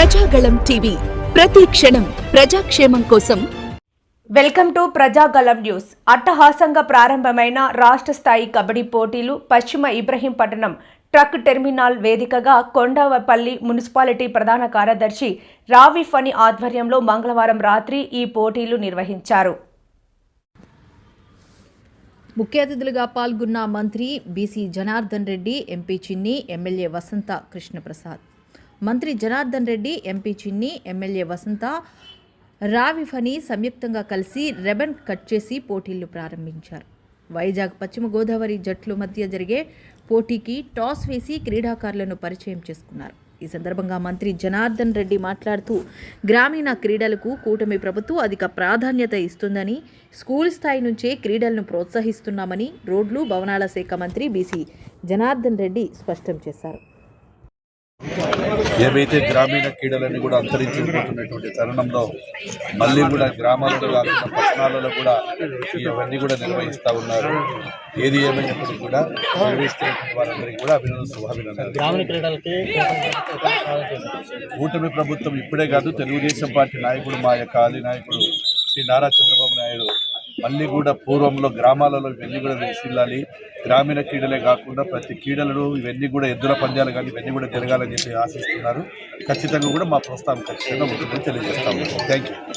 Prajagalam TV. ప్రతి క్షణం ప్రజాక్షేమం కోసం. Welcome to Prajagalam news. అట్టహాసంగా ప్రారంభమైన రాష్ట్ర స్థాయి కబడ్డీ పోటీలు పశ్చిమ ఇబ్రహీంపట్నం ట్రక్ టెర్మినల్ వేదికగా కొండవపల్లి మున్సిపాలిటీ ప్రధాన కార్యదర్శి రావి ఫని ఆధ్వర్యంలో మంగళవారం రాత్రి ఈ పోటీలు నిర్వహించారు. ముఖ్య అతిథులుగా పాల్గొన్న మంత్రి BC Janardhan Reddy MP Chinni MLA Vasantha Krishnaprasad. మంత్రి జనార్దన్ రెడ్డి ఎంపీ చిన్ని ఎమ్మెల్యే వసంత రావి ఫనీ సంయుక్తంగా కలిసి రెబన్ కట్ చేసి పోటీలు ప్రారంభించారు. వైజాగ్ పశ్చిమ గోదావరి జట్లు మధ్య జరిగే పోటీకి టాస్ వేసి క్రీడాకారులను పరిచయం చేసుకున్నారు. ఈ సందర్భంగా మంత్రి జనార్దన్ రెడ్డి మాట్లాడుతూ గ్రామీణ క్రీడలకు కూటమి ప్రభుత్వం అధిక ప్రాధాన్యత ఇస్తుందని స్కూల్ స్థాయి నుంచే క్రీడలను ప్రోత్సహిస్తున్నామని రోడ్లు భవనాల శాఖ మంత్రి బీసీ జనార్దన్ రెడ్డి స్పష్టం చేశారు. ఏవైతే గ్రామీణ క్రీడలన్నీ కూడా అంతరించిపోతున్నటువంటి తరుణంలో మళ్ళీ కూడా గ్రామాలలో కాకుండా పట్టణాలలో కూడా ఇవన్నీ కూడా నిర్వహిస్తూ ఉన్నారు. ఏది ఏమైనప్పటికీ కూడా నిర్వహిస్తున్నటువంటి వారందరికీ కూడా అభినందన శుభాభినందనలు. కూటమి ప్రభుత్వం ఇప్పుడే కాదు తెలుగుదేశం పార్టీ నాయకుడు మా యొక్క ఆది నాయకుడు శ్రీ నారా చంద్రబాబు నాయుడు మళ్ళీ కూడా పూర్వంలో గ్రామాలలో ఇవన్నీ కూడా వెళ్ళాలి గ్రామీణ క్రీడలే కాకుండా ప్రతి క్రీడలను ఇవన్నీ కూడా ఎద్దుల పంద్యాలు కానీ ఇవన్నీ కూడా జరగాలని చెప్పి ఆశిస్తున్నారు. ఖచ్చితంగా కూడా మా ప్రోత్సాహం ఖచ్చితంగా ఉంటుందని తెలియజేస్తాము థ్యాంక్ యూ